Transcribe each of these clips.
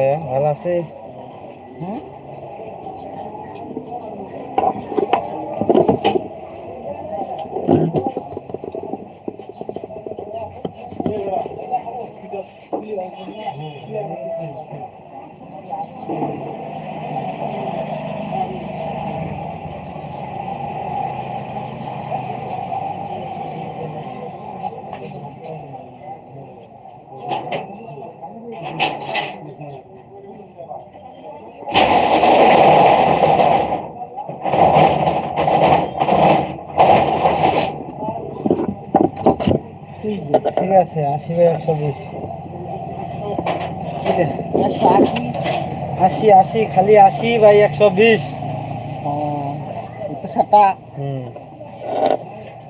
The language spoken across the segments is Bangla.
ভাইয়া ভালো আছি হুম ঠিক আছে আশি বাই একশো বিশ। আশি আশি খালি আশি বাই একশো বিশ। হুম।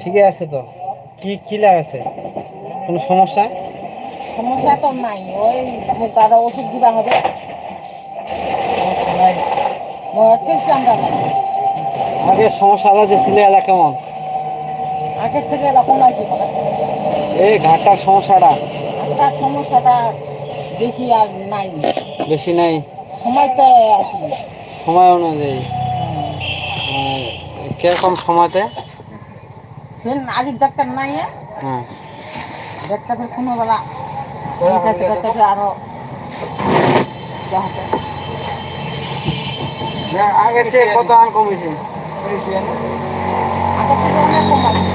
ঠিক আছে তো। কি কি লাগাছে কোনো সমস্যা? সমস্যা তো নাই ওই তারা ওষুধ দিবা হবে। নাই। আগে সমস্যা আলাদা ছিল এলা কেমন আগের থেকে এরকম আছে এই ঘাটটার সমস্যাটা? তার সমস্যাটা বেশি আর নাই। বেশি নাই? সময়টা আছে সময় অনুযায়ী। কীরকম সময়তে? সেন আগের ডাক্তার নাই হ্যাঁ। ডাক্তারের কোনো বেলা আরও আগের চেয়ে কত আন কমেছে? আগের থেকে অনেক কম আছে।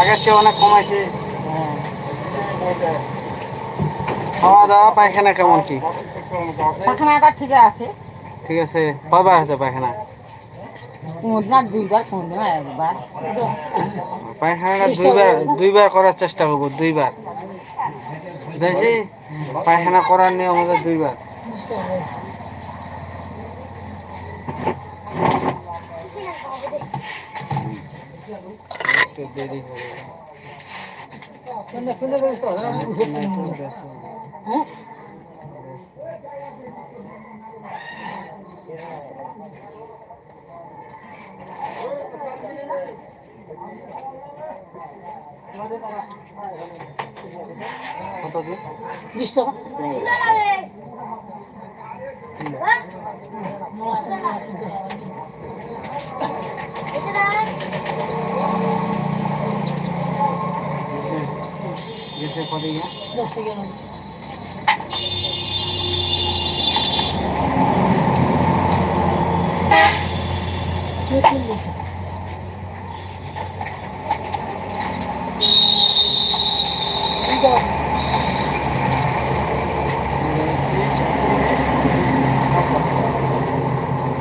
আগের চেয়ে অনেক কমাইছে। খাওয়া দাওয়া পায়খানা কেমন কি? পাখানাটা ঠিক আছে। ঠিক আছে কয়বার আছে পায়খানা? পায়খানাটা দুইবার দুইবার করার চেষ্টা করব দুইবার। দেখছি পায়খানা করার নিয়ম হচ্ছে দুইবার। একটু দেরি হবে কত দিন বিশ টাকা। গেছে কত ইয়া দশ টাকা নেবে।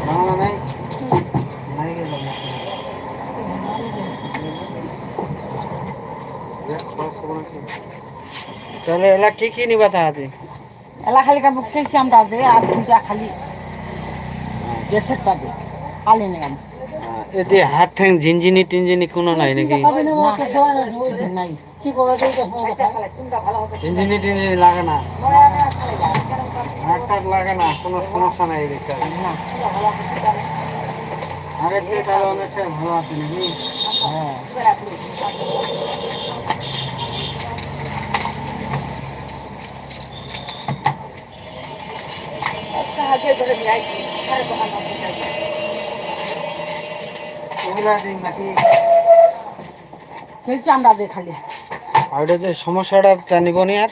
বাংলা নাই নাই গেল তাহলে এলা কি কি নিবা আছে এলা খালি কাপড় ক্যালসিয়ামটা দে আর দুটা খালি গ্যাসেরটা দে খালি নিলাম এতে হাত ঠ্যাং ঝিনঝিনি টিনঝিনি কোনো নাই নাকি? নাই। ঝিনঝিনি টিনঝিনি লাগে না। হাত লাগে না কোনো সমস্যা নাই দেখতে আগের চেয়ে তাহলে অনেকটা ভালো আছে নাকি? হ্যাঁ। ওগুলা দিন নাকি ক্যালসিয়ামটা দে খালি আর ওটা যে সমস্যাটা তা নিব নি আর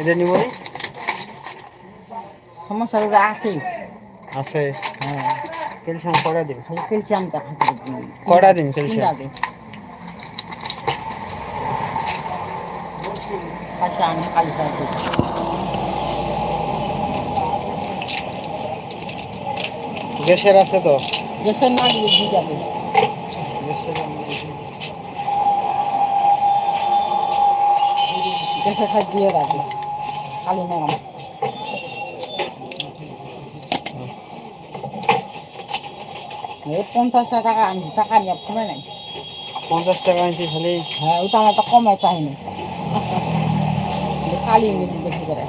এটা নিব নি সমস্যা আছে আছে হ্যাঁ দে পাশে আনি খালি খালি গ্যাসের আছে তো? গ্যাসের না দিয়ে গ্যাসের রাখবে। খালি নেওয়া এই পঞ্চাশ টাকা আনছি টাকা নিয়ে কমে নাই। পঞ্চাশ টাকা আনছি খালি? হ্যাঁ ওটা তো কমে চাইনি কালি নিবি বেশি করে।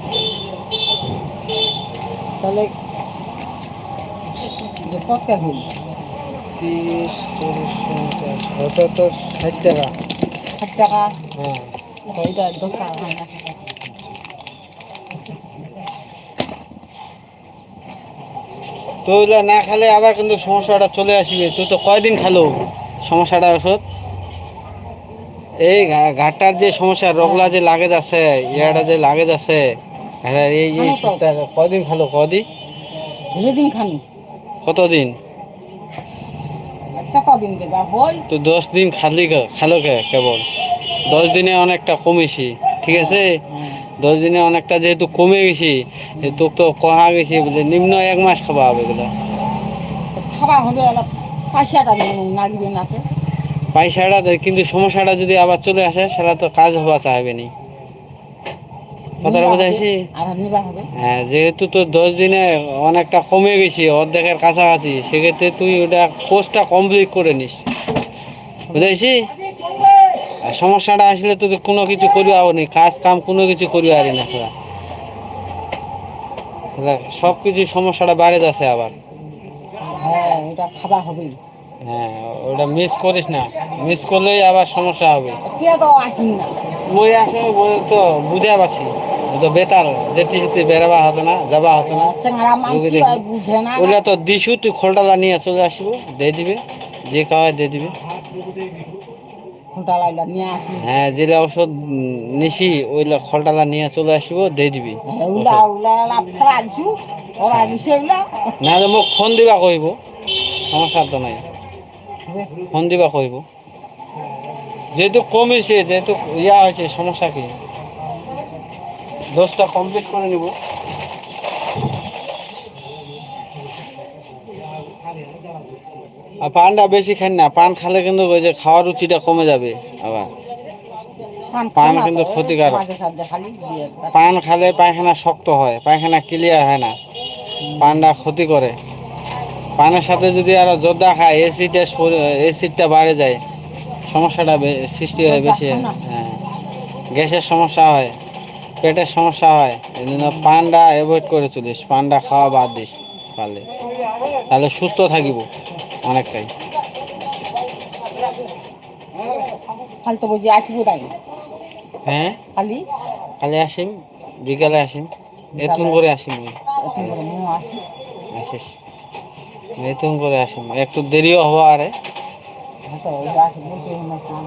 তাহলে যে কত তিরিশ চল্লিশ পঞ্চাশ ওটা তো ষাট টাকা। ষাট টাকা? হ্যাঁ। তো দশ টাকা হয় না। খেলে আবার কিন্তু সমস্যাটা চলে আসবে। তুই তো কয়দিন খেলো সমস্যাটা ওষুধ? এই ঘা- ঘাটটার যে সমস্যা রোগলা যে লাগে যাচ্ছে ইয়াটা যে লাগে যাচ্ছে হ্যাঁ এই কদিন খেলো? কদিন যেদিন খানি। কতদিন? তো দশ দিন খালি কে- খেলো কে কেবল? দশ দিনে অনেকটা কমেছি ঠিক আছে? দশ দিনে অনেকটা যেহেতু কমে গেছি তোকে তো কহা গেছি বলে নিম্ন এক মাস খাওয়া হবে এগুলো খাওয়া হবে পয়সাটা লাগবে না পয়সাটা কিন্তু সমস্যাটা যদি আবার চলে আসে সেটা তো কাজ হওয়া চাইবে নি। কথাটা বোঝাইছি? হ্যাঁ যেহেতু তোর দশ দিনে অনেকটা কমে গেছি অর্ধেকের কাছাকাছি সেক্ষেত্রে তুই ওটা কোর্সটা কমপ্লিট করে নিস। বুঝাইছি? আর সমস্যাটা আসলে তো তুই কোনো কিছু করি নি কাজ কাম কোনো কিছু করি আরি না তোরা সব কিছু সমস্যাটা বাইরে যাচ্ছে আবার। হ্যাঁ এটা খাওয়া হবে হ্যাঁ ওটা মিস করিস না। মিস করলেই আবার সমস্যা হবে। মই আসে তো বুঝা পাচ্ছি ও তো বেতাল যেতে যেতে বেড়াবা হচ্ছে না যাবা হচ্ছে না। না? ওগুলা তো দিছু তুই খোলটা নিয়ে চলে আসিব দিয়ে দিবে। যে খাওয়ায় দিয়ে দিবে। হ্যাঁ যেটা ওষুধ নিছি ওইলা খোলটালা নিয়ে চলে আসিব দিয়ে দিবি। হ্যাঁ, ওরা এগুলা। না মোক ফোন দিবা কইব। সমস্যা তো নাই। ফোন দিবা কইব। যেহেতু কমিছে যেহেতু ইয়া হয়েছে সমস্যা কি? দশটা কমপ্লিট করে নিব। আর পানটা বেশি খান না পান খালে কিন্তু ওই যে খাওয়ার রুচিটা কমে যাবে আবার। পান কিন্তু ক্ষতিকারক। পান খালে পায়খানা শক্ত হয় পায়খানা ক্লিয়ার হয় না। পানটা ক্ষতি করে। পানের সাথে যদি আরও জর্দা খায় এসিডটা এসিডটা বাড়ে যায় সমস্যাটা সৃষ্টি হয় বেশি হ্যাঁ। গ্যাসের সমস্যা হয়। পেটের সমস্যা হয় এই জন্য পানটা অ্যাভয়েড করে চলিস। পান্ডা খাওয়া বাদ দিস পারলে তাহলে সুস্থ থাকিব অনেকটাই। খালি বুঝি আসব তাই? হ্যাঁ? খালি? কালি আসিম বিকালে আসিম এতুন করে আসিম ওই। আসিস। নতুন করে আসিম। একটু দেরিও হব আরে হয়তো ওইটা আসি বসে না খান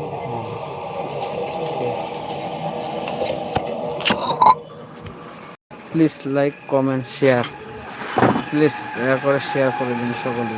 please like comment share please দয়া করে শেয়ার করে দিন সকলে